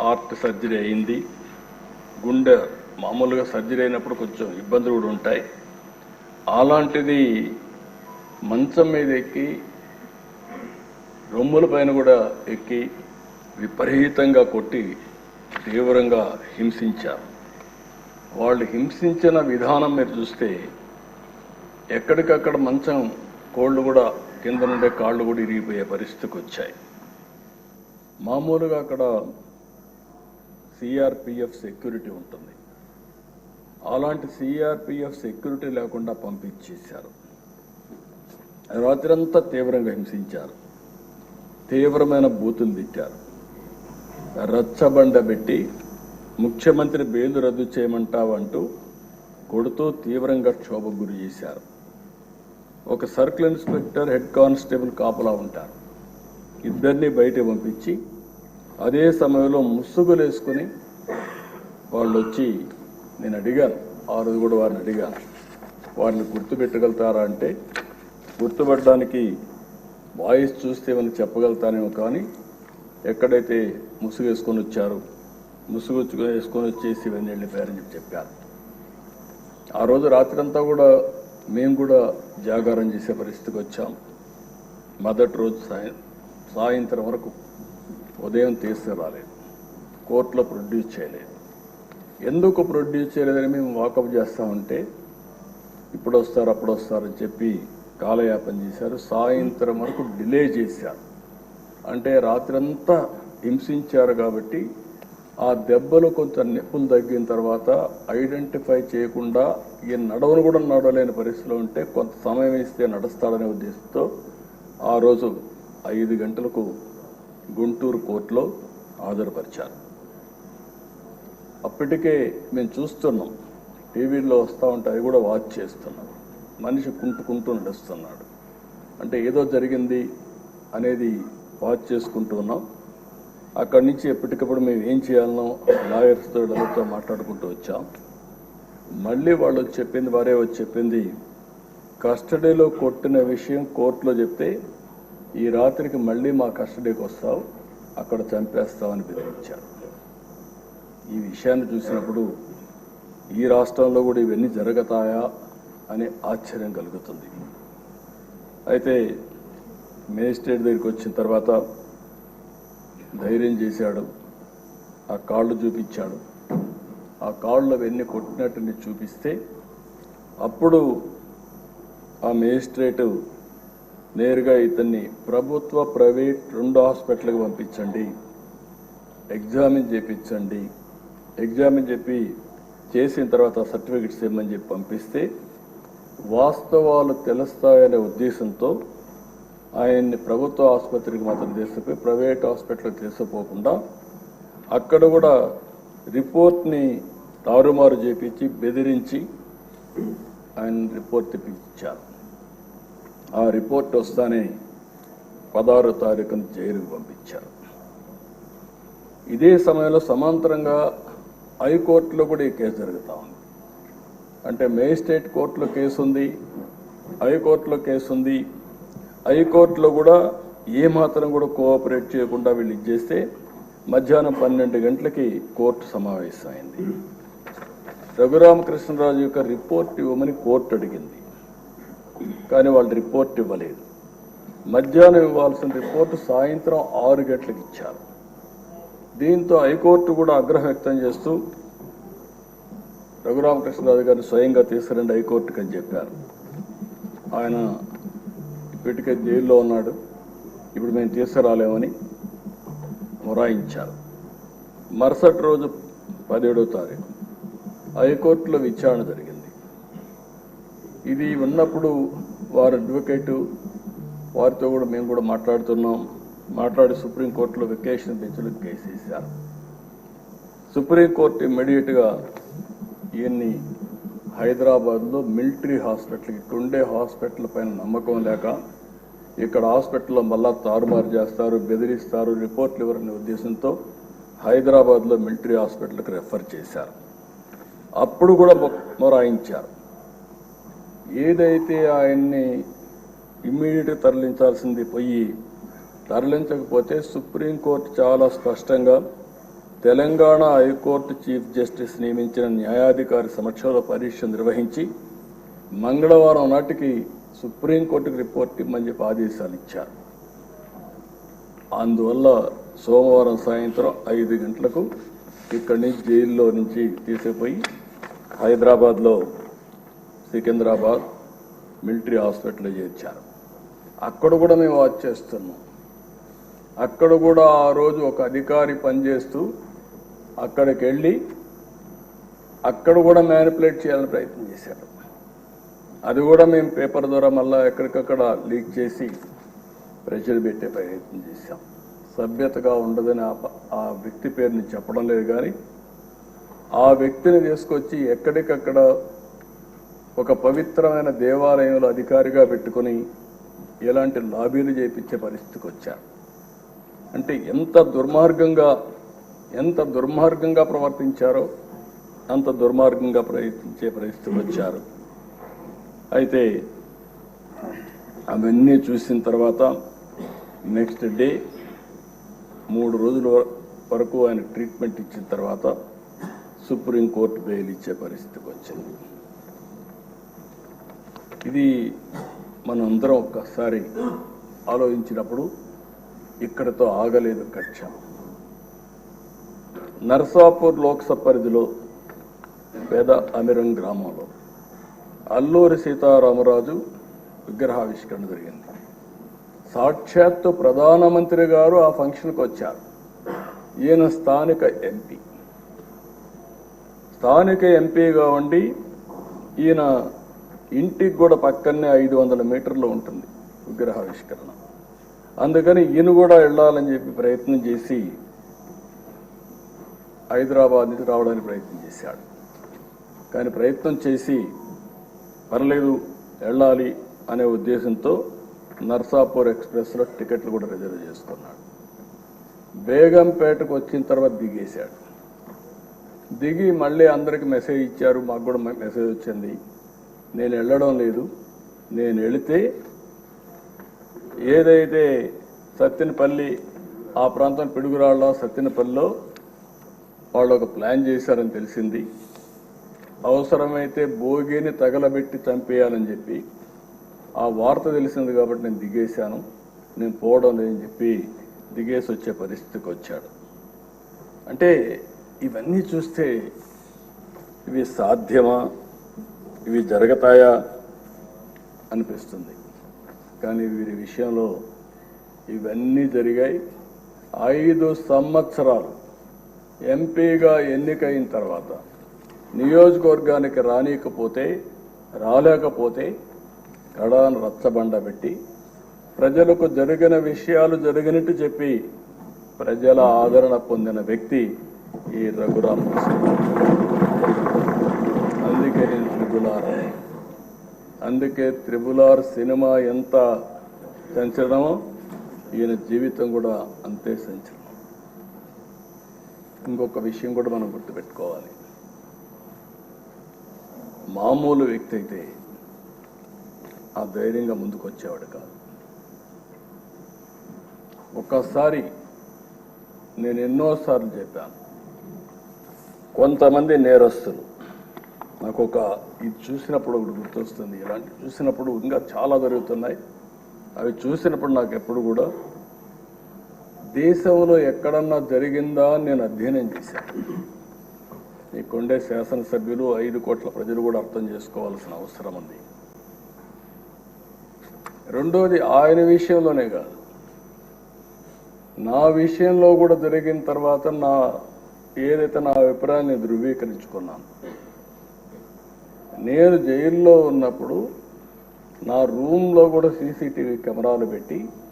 Heart surgery అయింది. గుండె మామూలుగా సర్జరీ అయినప్పుడు కొంచెం ఇబ్బందులు కూడా ఉంటాయి. అలాంటిది మంచం మీద ఎక్కి రొమ్ముల పైన కూడా ఎక్కి విపరీతంగా కొట్టి తీవ్రంగా హింసించారు. వాళ్ళు హింసించిన విధానం మీరు చూస్తే ఎక్కడికక్కడ మంచం కోళ్ళు కూడా కింద నుండే కాళ్ళు కూడా ఇరిగిపోయే పరిస్థితికి వచ్చాయి. మామూలుగా అక్కడ సిఆర్పిఎఫ్ సెక్యూరిటీ ఉంటుంది. అలాంటి సిఆర్పిఎఫ్ సెక్యూరిటీ లేకుండా పంపించేశారు. రాత్రంతా తీవ్రంగా హింసించారు. తీవ్రమైన బూతులు తిట్టారు. రచ్చబండ పెట్టి ముఖ్యమంత్రి బెయిల్ రద్దు చేయమంటావు అంటూ కొడుతూ తీవ్రంగా క్షోభకు గురి చేశారు. ఒక సర్కిల్ ఇన్స్పెక్టర్ హెడ్ కానిస్టేబుల్ కాపలా ఉంటారు. ఇద్దరిని బయట పంపించి అదే సమయంలో ముసుగులు వేసుకుని వాళ్ళు వచ్చి నేను అడిగాను. ఆ రోజు కూడా వారిని అడిగాను. వారిని గుర్తుపెట్టగలుగుతారా అంటే గుర్తుపట్టడానికి వాయిస్ చూస్తే ఏమైనా చెప్పగలుగుతానేమో కానీ ఎక్కడైతే ముసుగు వేసుకొని వచ్చారు ముసుగు వేసుకొని వచ్చేసి ఇవన్నీ వెళ్ళిపోయారని చెప్పి చెప్పారు. ఆ రోజు రాత్రంతా కూడా మేము కూడా జాగారం చేసే పరిస్థితికి వచ్చాం. మొదటి రోజు సాయం సాయంత్రం వరకు ఉదయం తీసుకురాలేదు కోర్టులో ప్రొడ్యూస్ చేయలేదు. ఎందుకు ప్రొడ్యూస్ చేయలేదని మేము వాకప్ చేస్తామంటే ఇప్పుడు వస్తారు అప్పుడు వస్తారని చెప్పి కాలయాపన చేశారు. సాయంత్రం వరకు డిలే చేశారు. అంటే రాత్రంతా హింసించారు కాబట్టి ఆ దెబ్బలు కొంత నిప్పులు తగ్గిన తర్వాత ఐడెంటిఫై చేయకుండా ఈ నడవను కూడా నడవలేని పరిస్థితిలో ఉంటే కొంత సమయం ఇస్తే నడుస్తాడనే ఉద్దేశంతో ఆ రోజు ఐదు గంటలకు గుంటూరు కోర్టులో హాజరుపరిచారు. అప్పటికే మేము చూస్తున్నాం. టీవీలో వస్తూ ఉంటే అవి కూడా వాచ్ చేస్తున్నాం మనిషి కుంటుకుంటూ నడుస్తున్నాడు. అంటే ఏదో జరిగింది అనేది వాచ్ చేసుకుంటూ ఉన్నాం. అక్కడి నుంచి ఎప్పటికప్పుడు మేము ఏం చేయాలనో లాయర్స్తో వీళ్ళతో మాట్లాడుకుంటూ వచ్చాం. మళ్ళీ వాళ్ళు వచ్చి చెప్పింది వారే వచ్చి చెప్పింది కస్టడీలో కొట్టిన విషయం కోర్టులో చెప్తే ఈ రాత్రికి మళ్ళీ మా కస్టడీకి వస్తావు అక్కడ చంపేస్తామని బెదిరించారు. ఈ విషయాన్ని చూసినప్పుడు ఈ రాష్ట్రంలో కూడా ఇవన్నీ జరుగుతాయా అనే ఆశ్చర్యం కలుగుతుంది. అయితే మేజిస్ట్రేట్ దగ్గరికి వచ్చిన తర్వాత ధైర్యం చేశాడు ఆ కాళ్ళు చూపించాడు. ఆ కాళ్ళు అవన్నీ కొట్టినట్టుని చూపిస్తే అప్పుడు ఆ మేజిస్ట్రేటు నేరుగా ఇతన్ని ప్రభుత్వ ప్రైవేట్ రెండు హాస్పిటల్కి పంపించండి. ఎగ్జామిన్ చేపించండి. ఎగ్జామిన్ చెప్పి చేసిన తర్వాత సర్టిఫికెట్స్ ఇవ్వమని చెప్పి పంపిస్తే వాస్తవాలు తెలుస్తాయనే ఉద్దేశంతో ఆయన్ని ప్రభుత్వ ఆసుపత్రికి మాత్రం తీసుకుపోయి ప్రైవేట్ హాస్పిటల్కి తీసుకుపోకుండా అక్కడ కూడా రిపోర్ట్ని తారుమారు చేపించి బెదిరించి ఆయన రిపోర్ట్ తెప్పించారు. ఆ రిపోర్ట్ వస్తానే పదహారో తారీఖున జైలుకు పంపించారు. ఇదే సమయంలో సమాంతరంగా హైకోర్టులో కూడా ఈ కేసు జరుగుతూ ఉంది. అంటే మేజిస్ట్రేట్ కోర్టులో కేసు ఉంది హైకోర్టులో కేసు ఉంది హైకోర్టులో కూడా ఏ మాత్రం కూడా కోఆపరేట్ చేయకుండా వీళ్ళు ఇచ్చేస్తే మధ్యాహ్నం పన్నెండు గంటలకి కోర్టు సమావేశమైంది. రఘురామకృష్ణరాజు యొక్క రిపోర్ట్ ఇవ్వమని కోర్టు అడిగింది. కానీ వాళ్ళు రిపోర్ట్ ఇవ్వలేదు. మధ్యాహ్నం ఇవ్వాల్సిన రిపోర్టు సాయంత్రం ఆరు గంటలకు ఇచ్చారు. దీంతో హైకోర్టు కూడా ఆగ్రహం వ్యక్తం చేస్తూ రఘురామకృష్ణరాజు గారిని స్వయంగా తీసుకురండి హైకోర్టుకి అని చెప్పారు. ఆయన ఇప్పటికే జైల్లో ఉన్నాడు. ఇప్పుడు మేము తీసుకురాలేమని మొరాయించారు. మరుసటి రోజు పదిహేడో తారీఖు హైకోర్టులో విచారణ జరిగింది. ఇది ఉన్నప్పుడు వారి అడ్వకేటు వారితో కూడా మేము కూడా మాట్లాడుతున్నాం. మాట్లాడి సుప్రీంకోర్టులో వెకేషన్ బెంచ్లు కేసు వేశారు. సుప్రీంకోర్టు ఇమ్మీడియట్గా ఈయన్ని హైదరాబాద్లో మిలిటరీ హాస్పిటల్కి ఇక్కడ హాస్పిటల్ పైన నమ్మకం లేక ఇక్కడ హాస్పిటల్లో మళ్ళా తారుమారు చేస్తారు బెదిరిస్తారు రిపోర్ట్లు ఇవ్వరనే ఉద్దేశంతో హైదరాబాద్లో మిలిటరీ హాస్పిటల్కి రెఫర్ చేశారు. అప్పుడు కూడా మొ- మొరాయించారు. ఏదైతే ఆయన్ని ఇమ్మీడియట్గా తరలించాల్సింది పోయి తరలించకపోతే సుప్రీంకోర్టు చాలా స్పష్టంగా తెలంగాణ హైకోర్టు చీఫ్ జస్టిస్ నియమించిన న్యాయాధికారి సమక్షంలో పరీక్ష నిర్వహించి మంగళవారం నాటికి సుప్రీంకోర్టుకు రిపోర్ట్ ఇమ్మని చెప్పి ఆదేశాలు ఇచ్చారు. అందువల్ల సోమవారం సాయంత్రం ఐదు గంటలకు ఇక్కడి నుంచి జైల్లో నుంచి తీసుకుపోయి హైదరాబాద్లో సికింద్రాబాద్ మిలిటరీ హాస్పిటల్లో చేర్చారు. అక్కడ కూడా మేము వాచ్ చేస్తున్నాం. అక్కడ కూడా ఆ రోజు ఒక అధికారి పనిచేస్తూ అక్కడికి వెళ్ళి అక్కడ కూడా మ్యానిపులేట్ చేయాలని ప్రయత్నం చేశాడు అది కూడా మేము పేపర్ ద్వారా మళ్ళీ ఎక్కడికక్కడ లీక్ చేసి ప్రెషర్ పెట్టే ప్రయత్నం చేశాం. సభ్యతగా ఉండదని ఆ ఆ వ్యక్తి పేరుని చెప్పడం లేదు కానీ ఆ వ్యక్తిని తీసుకొచ్చి ఎక్కడికక్కడ ఒక పవిత్రమైన దేవాలయంలో అధికారిగా పెట్టుకొని ఎలాంటి లాబీలు చేయించే పరిస్థితికి వచ్చారు. అంటే ఎంత దుర్మార్గంగా ఎంత దుర్మార్గంగా ప్రవర్తించారో అంత దుర్మార్గంగా ప్రయత్నించే పరిస్థితికి వచ్చారు. అయితే అవన్నీ చూసిన తర్వాత నెక్స్ట్ డే మూడు రోజుల వరకు ఆయన ట్రీట్మెంట్ ఇచ్చిన తర్వాత సుప్రీంకోర్టు బెయిల్ ఇచ్చే పరిస్థితికి వచ్చింది. ఇది మనందరం ఒక్కసారి ఆలోచించినప్పుడు ఇక్కడతో ఆగలేదు కక్ష. నర్సాపూర్ లోక్సభ పరిధిలో పేద అమిరం గ్రామంలో అల్లూరి సీతారామరాజు విగ్రహావిష్కరణ జరిగింది. సాక్షాత్తు ప్రధానమంత్రి గారు ఆ ఫంక్షన్కి వచ్చారు. ఈయన స్థానిక ఎంపీ. స్థానిక ఎంపీగా ఉండి ఈయన ఇంటికి కూడా పక్కనే ఐదు వందల మీటర్లు ఉంటుంది విగ్రహావిష్కరణ. అందుకని ఈయన కూడా వెళ్ళాలని చెప్పి ప్రయత్నం చేసి హైదరాబాద్ నుంచి రావడానికి ప్రయత్నం చేశాడు. కానీ ప్రయత్నం చేసి పర్లేదు వెళ్ళాలి అనే ఉద్దేశంతో నర్సాపూర్ ఎక్స్ప్రెస్లో టికెట్లు కూడా రిజర్వ్ చేసుకున్నాడు. బేగంపేటకు వచ్చిన తర్వాత దిగేశాడు. దిగి మళ్ళీ అందరికి మెసేజ్ ఇచ్చారు మాకు కూడా మెసేజ్ వచ్చింది. నేను వెళ్ళడం లేదు. నేను వెళితే ఏదైతే సత్యనపల్లి ఆ ప్రాంతం పిడుగురాళ్ళ సత్యనపల్లిలో వాళ్ళు ఒక ప్లాన్ చేశారని తెలిసింది. అవసరమైతే భోగిని తగలబెట్టి చంపేయాలని చెప్పి ఆ వార్త తెలిసింది కాబట్టి నేను దిగేశాను. నేను పోవడం లేదని చెప్పి దిగేసి వచ్చే పరిస్థితికి వచ్చాడు. అంటే ఇవన్నీ చూస్తే ఇవి సాధ్యమా? ఇవి జరుగుతాయా అనిపిస్తుంది కానీ వీరి విషయంలో ఇవన్నీ జరిగాయి. ఐదు సంవత్సరాలు ఎంపీగా ఎన్నికైన తర్వాత నియోజకవర్గానికి రానికపోతే రాలేకపోతే కడాను రచ్చబండ పెట్టి ప్రజలకు జరిగిన విషయాలు జరిగినట్టు చెప్పి ప్రజల ఆదరణ పొందిన వ్యక్తి ఈ రఘురామ్ అందుకే త్రిబుల్ త్రిబులార్. అందుకే త్రిబులార్ సినిమా ఎంత సంచలనమో ఈయన జీవితం కూడా అంతే సంచలనం. ఇంకొక విషయం కూడా మనం గుర్తుపెట్టుకోవాలి. మామూలు వ్యక్తి అయితే ఆ ధైర్యంగా ముందుకు వచ్చేవాడు కాదు. ఒక్కసారి నేను ఎన్నోసార్లు చెప్పాను కొంతమంది నేరస్తులు నాకు ఒక ఇది చూసినప్పుడు ఒకటి గుర్తొస్తుంది. ఇలాంటి చూసినప్పుడు ఇంకా చాలా జరుగుతున్నాయి. అవి చూసినప్పుడు నాకు ఎప్పుడు కూడా దేశంలో ఎక్కడన్నా జరిగిందా అని నేను అధ్యయనం చేశాను. ఈ కొండే శాసనసభ్యులు ఐదు కోట్ల ప్రజలు కూడా అర్థం చేసుకోవాల్సిన అవసరం ఉంది. రెండోది ఆయన విషయంలోనే కాదు. నా విషయంలో కూడా జరిగిన తర్వాత నా ఏదైతే నా అభిప్రాయాన్ని ధృవీకరించుకున్నాను. నేను జైల్లో ఉన్నప్పుడు నా రూమ్లో కూడా సీసీటీవీ కెమెరాలు పెట్టి